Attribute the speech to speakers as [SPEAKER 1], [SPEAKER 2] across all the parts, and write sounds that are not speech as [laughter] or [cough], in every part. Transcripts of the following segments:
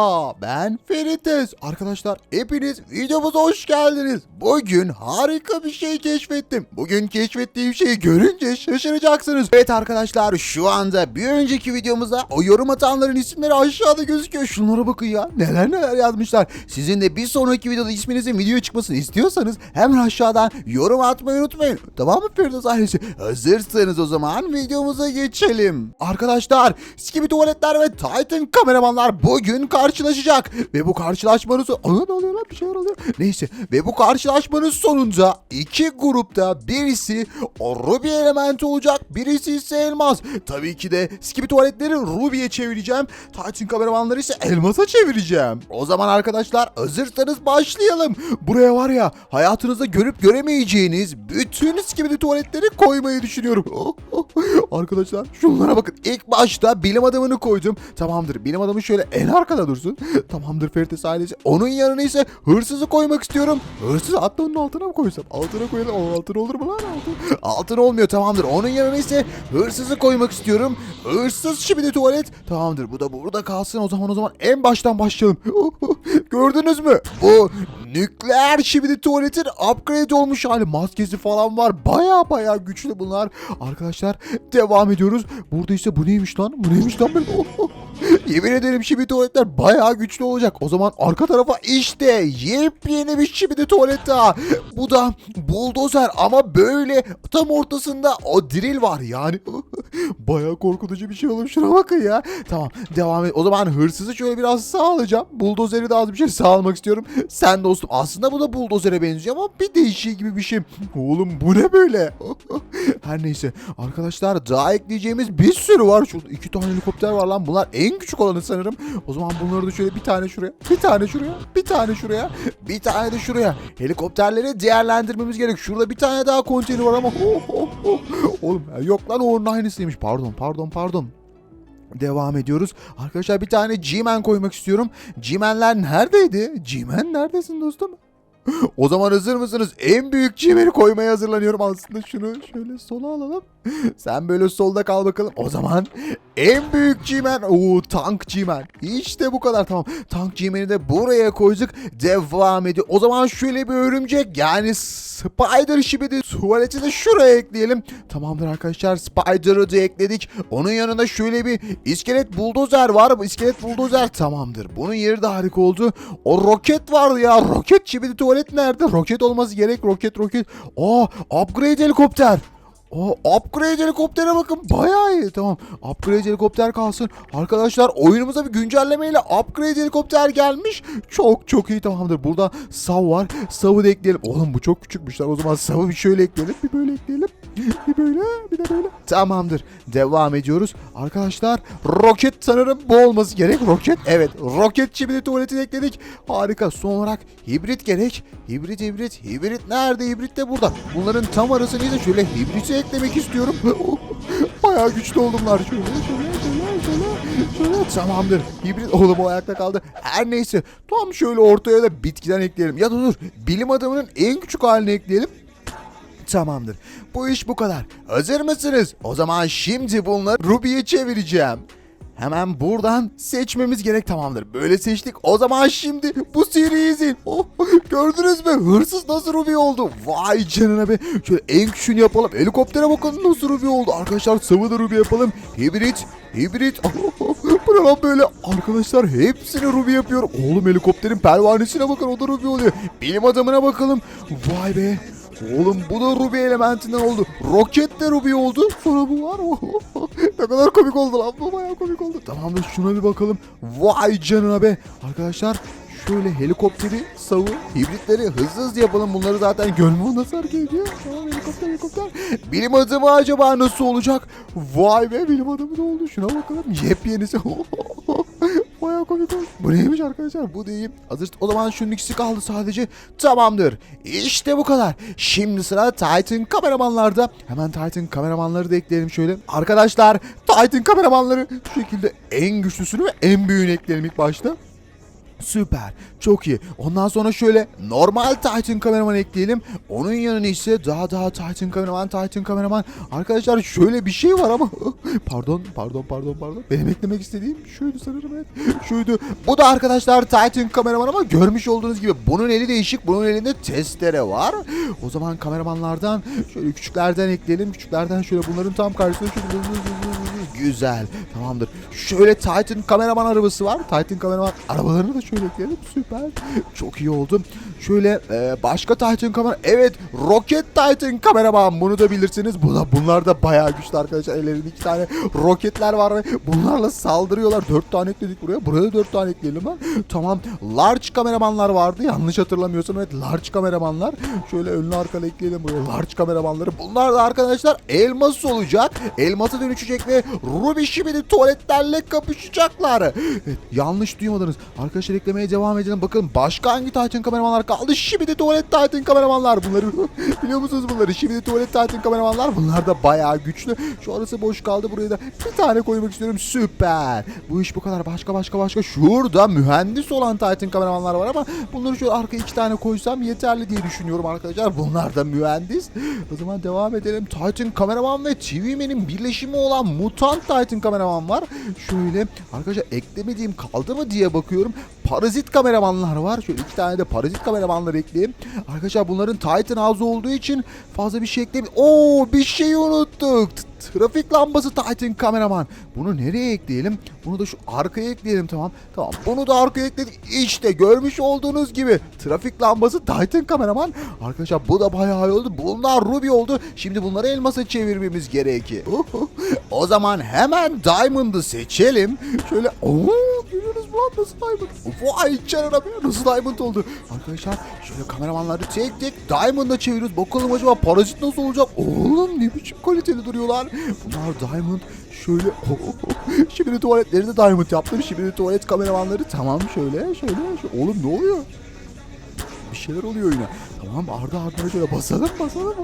[SPEAKER 1] Merhaba ben Ferites. Arkadaşlar hepiniz videomuza hoş geldiniz. Bugün harika bir şey keşfettim. Bugün keşfettiğim şeyi görünce şaşıracaksınız. Evet arkadaşlar şu anda bir önceki videomuzda o yorum atanların isimleri aşağıda gözüküyor. Şunlara bakın ya neler neler yazmışlar. Sizin de bir sonraki videoda isminizin videoya çıkmasını istiyorsanız hemen aşağıdan yorum atmayı unutmayın. Tamam mı Firdevs ailesi? Hazırsanız o zaman videomuza geçelim. Arkadaşlar Skibi tuvaletler ve Titan kameramanlar bugün karşılaşacak. Ve bu karşılaşmanın son... Aa, ne oluyor lan bir şeyler oluyor. Neyse ve bu karşılaşmanın sonunda iki grupta birisi o Ruby elementi olacak birisi ise elmas. Tabii ki de Skibi tuvaletleri Ruby'ye çevireceğim. Titan kameramanları ise elmasa çevireceğim. O zaman arkadaşlar hazırsanız başlayalım. Buraya var ya hayatınızda görüp göremeyeceğiniz bütün Skibi tuvaletleri koymayı düşünüyorum. [laughs] Arkadaşlar şunlara bakın. İlk başta bilim adamını koydum. Tamamdır. Bilim adamı şöyle en arkada dursun. [laughs] Tamamdır Ferites ailesi. Onun yanına ise hırsızı koymak istiyorum. Hırsız hatta onun altına mı koysam? Altına koyalım. O altın olur mu lan altın? Altın olmuyor tamamdır. Onun yanına ise hırsızı koymak istiyorum. Hırsız şimdi tuvalet. Tamamdır. Bu da burada kalsın. O zaman o zaman en baştan başlayalım. [laughs] Gördünüz mü? Bu nükleer şimdi tuvaletin upgrade olmuş hali. Maskesi falan var. Baya baya güçlü bunlar. Arkadaşlar devam ediyoruz. Burada ise bu neymiş lan? Bu neymiş lan? Ben... [laughs] Yemin ederim şimdi tuvaletler bayağı güçlü olacak. O zaman arka tarafa işte yepyeni bir şimdi tuvalet daha. Bu da buldozer ama böyle tam ortasında o drill var yani. [laughs] bayağı korkutucu bir şey olmuş. Şuna bakın ya. Tamam devam et. O zaman hırsızı şöyle biraz sağ alacağım. Buldozeri de az bir şey sağ almak istiyorum. Sen dostum aslında bu da buldozere benziyor ama bir değişik gibi bir şey. Oğlum bu ne böyle? [laughs] Her neyse arkadaşlar daha ekleyeceğimiz bir sürü var. Şurada iki tane helikopter var lan. Bunlar en küçük olanı sanırım. O zaman bunları da şöyle bir tane şuraya, bir tane şuraya, bir tane şuraya, bir tane de şuraya. Helikopterleri değerlendirmemiz gerek. Şurada bir tane daha konteyner var ama. [laughs] Oğlum yok lan onun aynısıymış. Pardon pardon pardon. Devam ediyoruz. Arkadaşlar bir tane G-Man koymak istiyorum. G-Man'ler neredeydi? G-Man neredesin dostum? O zaman hazır mısınız? En büyük G-Man'i koymaya hazırlanıyorum. Aslında şunu şöyle sola alalım. Sen böyle solda kal bakalım. O zaman en büyük G-Man. Oo tank G-Man. İşte bu kadar tamam. Tank G-Man'i de buraya koyduk. Devam ediyor. O zaman şöyle bir örümcek yani Spider şibidi tuvaleti de şuraya ekleyelim. Tamamdır arkadaşlar. Spider'ı da ekledik. Onun yanında şöyle bir iskelet buldozer var. Bu iskelet buldozer tamamdır. Bunun yeri de harika oldu. O roket vardı ya. Roket şibidi tuvalet nerede? Roket olması gerek. Roket roket. Aa upgrade helikopter. O upgrade helikoptere bakın. Bayağı iyi. Tamam. Upgrade helikopter kalsın. Arkadaşlar oyunumuza bir güncellemeyle upgrade helikopter gelmiş. Çok çok iyi. Tamamdır. Burada sav var. Savı da ekleyelim. Oğlum bu çok küçükmüşler. O zaman savı bir şöyle ekleyelim. Bir böyle ekleyelim. Bir böyle bir de böyle. Tamamdır. Devam ediyoruz. Arkadaşlar roket sanırım bu olması gerek. Roket evet. Roket çipini tuvaletine ekledik. Harika. Son olarak hibrit gerek. Hibrit hibrit hibrit. Nerede? Hibrit de burada. Bunların tam arasını ise şöyle hibriti eklemek istiyorum. [laughs] Bayağı güçlü oldumlar. Şöyle şöyle şöyle şöyle şöyle. Tamamdır. Hibrit oğlum o ayakta kaldı. Her neyse. Tam şöyle ortaya da bitkiden ekleyelim. Ya da dur. Bilim adamının en küçük halini ekleyelim. Tamamdır. Bu iş bu kadar. Hazır mısınız? O zaman şimdi bunları Ruby'ye çevireceğim. Hemen buradan seçmemiz gerek tamamdır. Böyle seçtik. O zaman şimdi bu seriyi. Oh, gördünüz mü? Hırsız nasıl Ruby oldu? Vay canına be. Şöyle en küçüğünü yapalım. Helikoptere bakalım nasıl Ruby oldu. Arkadaşlar sıvı da Ruby yapalım. Hibrit. Hibrit. [laughs] bu ne lan böyle? Arkadaşlar hepsini Ruby yapıyor. Oğlum helikopterin pervanesine bakın o da Ruby oluyor. Bilim adamına bakalım. Vay be. Oğlum bu da Ruby elementinden oldu. Roket de Ruby oldu. Sonra bu var. [laughs] ne kadar komik oldu lan. Bu bayağı komik oldu. Tamamdır şuna bir bakalım. Vay canına be. Arkadaşlar şöyle helikopteri, savı, hibritleri hızlı hızlı yapalım. Bunları zaten gönlümü nasıl hareket ediyor? Tamam helikopter helikopter. Bilim adamı acaba nasıl olacak? Vay be bilim adamı da oldu. Şuna bakalım. Yepyenisi. [laughs] [laughs] Bayağı komik oldu. Bu neymiş arkadaşlar? Bu değil. Hazır. O zaman şunun ikisi kaldı sadece. Tamamdır. İşte bu kadar. Şimdi sıra Titan kameramanlarda. Hemen Titan kameramanları da ekleyelim şöyle. Arkadaşlar Titan kameramanları şu şekilde en güçlüsünü ve en büyüğünü ekleyelim ilk başta. Süper. Çok iyi. Ondan sonra şöyle normal Titan kameraman ekleyelim. Onun yanına ise daha daha Titan kameraman, Titan kameraman. Arkadaşlar şöyle bir şey var ama [laughs] pardon, pardon, pardon, pardon. Benim eklemek istediğim şuydu sanırım evet. Şuydu. Bu da arkadaşlar Titan kameraman ama görmüş olduğunuz gibi bunun eli değişik. Bunun elinde testere var. O zaman kameramanlardan şöyle küçüklerden ekleyelim. Küçüklerden şöyle bunların tam karşısında şöyle Güzel. Tamamdır. Şöyle Titan kameraman arabası var. Titan kameraman arabalarını da şöyle ekleyelim. Süper. Çok iyi oldu. Şöyle e, başka Titan kamera. Evet. Rocket Titan kameraman. Bunu da bilirsiniz. Bu da bunlar da bayağı güçlü arkadaşlar. Ellerinde iki tane roketler var ve bunlarla saldırıyorlar. Dört tane ekledik buraya. Buraya da dört tane ekleyelim lan. Tamam. Large kameramanlar vardı. Yanlış hatırlamıyorsam. Evet. Large kameramanlar. Şöyle önlü arkalı ekleyelim buraya. Large kameramanları. Bunlar da arkadaşlar elmas olacak. Elmasa dönüşecek ve Ruby Shibidi tuvaletlerle kapışacaklar. Evet, yanlış duymadınız. Arkadaşlar eklemeye devam edelim. Bakın başka hangi Titan kameramanlar kaldı? Shibidi tuvalet Titan kameramanlar. Bunları [laughs] biliyor musunuz bunları? Shibidi tuvalet Titan kameramanlar. Bunlar da bayağı güçlü. Şu arası boş kaldı. Buraya da bir tane koymak istiyorum. Süper. Bu iş bu kadar. Başka başka başka. Şurada mühendis olan Titan kameramanlar var ama bunları şöyle arkaya iki tane koysam yeterli diye düşünüyorum arkadaşlar. Bunlar da mühendis. O zaman devam edelim. Titan kameraman ve TV Man'in birleşimi olan Mutant Titan kameraman var. Şöyle arkadaşlar eklemediğim kaldı mı diye bakıyorum. Parazit kameramanlar var. Şöyle iki tane de parazit kameramanlar ekleyeyim. Arkadaşlar bunların Titan ağzı olduğu için fazla bir şey ekleyeyim. Oo bir şey unuttuk. Trafik lambası Titan kameraman. Bunu nereye ekleyelim? Bunu da şu arkaya ekleyelim tamam. Tamam bunu da arkaya ekledik. İşte görmüş olduğunuz gibi trafik lambası Titan kameraman. Arkadaşlar bu da bayağı iyi oldu. Bunlar Ruby oldu. Şimdi bunları elmasa çevirmemiz gerekiyor. [laughs] o zaman hemen Diamond'ı seçelim. Şöyle ooo lan nasıl Diamond? Vay canına be nasıl Diamond oldu? Arkadaşlar şöyle kameramanları tek tek Diamond'a çeviriyoruz. Bakalım acaba parazit nasıl olacak? Oğlum ne biçim kaliteli duruyorlar. Bunlar Diamond şöyle [laughs] şimdi tuvaletleri de Diamond yaptım. Şimdi tuvalet kameramanları tamam şöyle şöyle. şöyle. Oğlum ne oluyor? Bir şeyler oluyor yine. Tamam ardı ardına şöyle basalım basalım.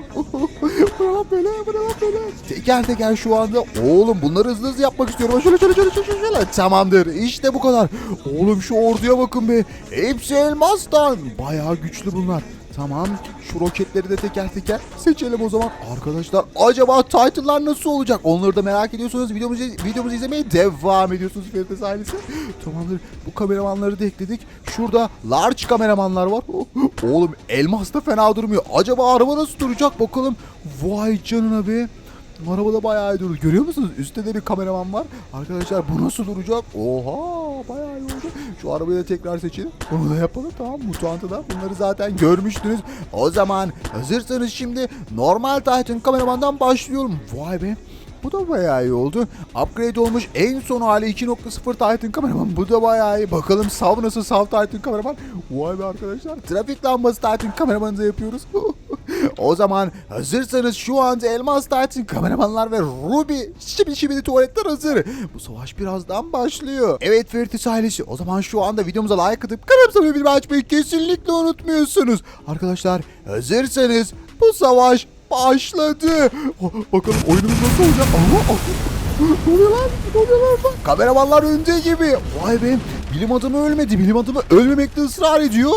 [SPEAKER 1] bu ne lan böyle bu ne lan böyle. Teker teker şu anda. Oğlum bunları hızlı hızlı yapmak istiyorum. Şöyle şöyle şöyle şöyle şöyle. Tamamdır işte bu kadar. Oğlum şu orduya bakın be. Hepsi elmastan. Bayağı güçlü bunlar. Tamam. Şu roketleri de teker teker seçelim o zaman. Arkadaşlar acaba Titan'lar nasıl olacak? Onları da merak ediyorsanız videomuzu, videomuzu izlemeye devam ediyorsunuz Ferites ailesi. [laughs] Tamamdır. Bu kameramanları da ekledik. Şurada large kameramanlar var. Oğlum elmas da fena durmuyor. Acaba araba nasıl duracak bakalım. Vay canına be. Araba da bayağı iyi durdu. Görüyor musunuz? Üstte de bir kameraman var. Arkadaşlar bu nasıl duracak? Oha bayağı iyi oldu. Şu arabayı da tekrar seçelim. Bunu da yapalım tamam. Mutantı da bunları zaten görmüştünüz. O zaman hazırsanız şimdi normal Titan kameramandan başlıyorum. Vay be. Bu da bayağı iyi oldu. Upgrade olmuş en son hali 2.0 Titan kameraman. Bu da bayağı iyi. Bakalım Sav nasıl Sav Titan kameraman. Vay be arkadaşlar. Trafik lambası Titan kameramanı da yapıyoruz. [laughs] [laughs] o zaman hazırsanız şu anda Elmas Titan kameramanlar ve Ruby şimdi şimdi tuvaletler hazır. Bu savaş birazdan başlıyor. Evet Feritis ailesi o zaman şu anda videomuza like atıp kanalımıza bir bildirim açmayı kesinlikle unutmuyorsunuz. Arkadaşlar hazırsanız bu savaş başladı. Oh, bakalım oyunumuz nasıl olacak? Aha, aha. Ne oluyor Kameramanlar önde gibi. Vay be. Bilim adamı ölmedi. Bilim adamı ölmemekte ısrar ediyor.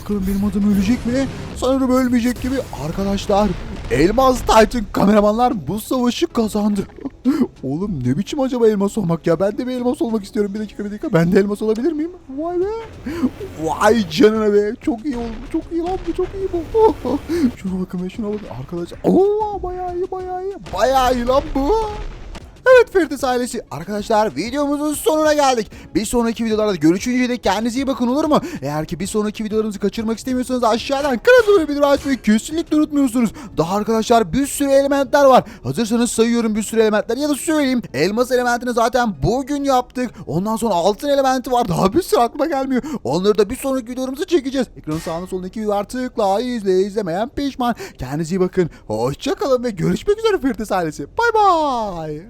[SPEAKER 1] Bakalım benim adım ölecek mi? Sanırım ölmeyecek gibi. Arkadaşlar Elmas Titan kameramanlar bu savaşı kazandı. [laughs] Oğlum ne biçim acaba elmas olmak ya? Ben de bir elmas olmak istiyorum. Bir dakika bir dakika. Ben de elmas olabilir miyim? Vay be. Vay canına be. Çok iyi oldu. Çok iyi lan bu. Çok iyi bu. [laughs] şuna bakın be şuna bakın. Arkadaşlar. Oo bayağı iyi bayağı iyi. Bayağı iyi lan bu. Evet Ferites ailesi arkadaşlar videomuzun sonuna geldik. Bir sonraki videolarda görüşünceye dek kendinize iyi bakın olur mu? Eğer ki bir sonraki videolarımızı kaçırmak istemiyorsanız aşağıdan kanalımıza bildirim açmayı kesinlikle unutmuyorsunuz. Daha arkadaşlar bir sürü elementler var. Hazırsanız sayıyorum bir sürü elementler ya da söyleyeyim. Elmas elementini zaten bugün yaptık. Ondan sonra altın elementi var. Daha bir sürü aklıma gelmiyor. Onları da bir sonraki videolarımızı çekeceğiz. Ekranın sağında solunda iki var. Tıkla izle izlemeyen pişman. Kendinize iyi bakın. Hoşçakalın ve görüşmek üzere Ferites ailesi. Bay bay.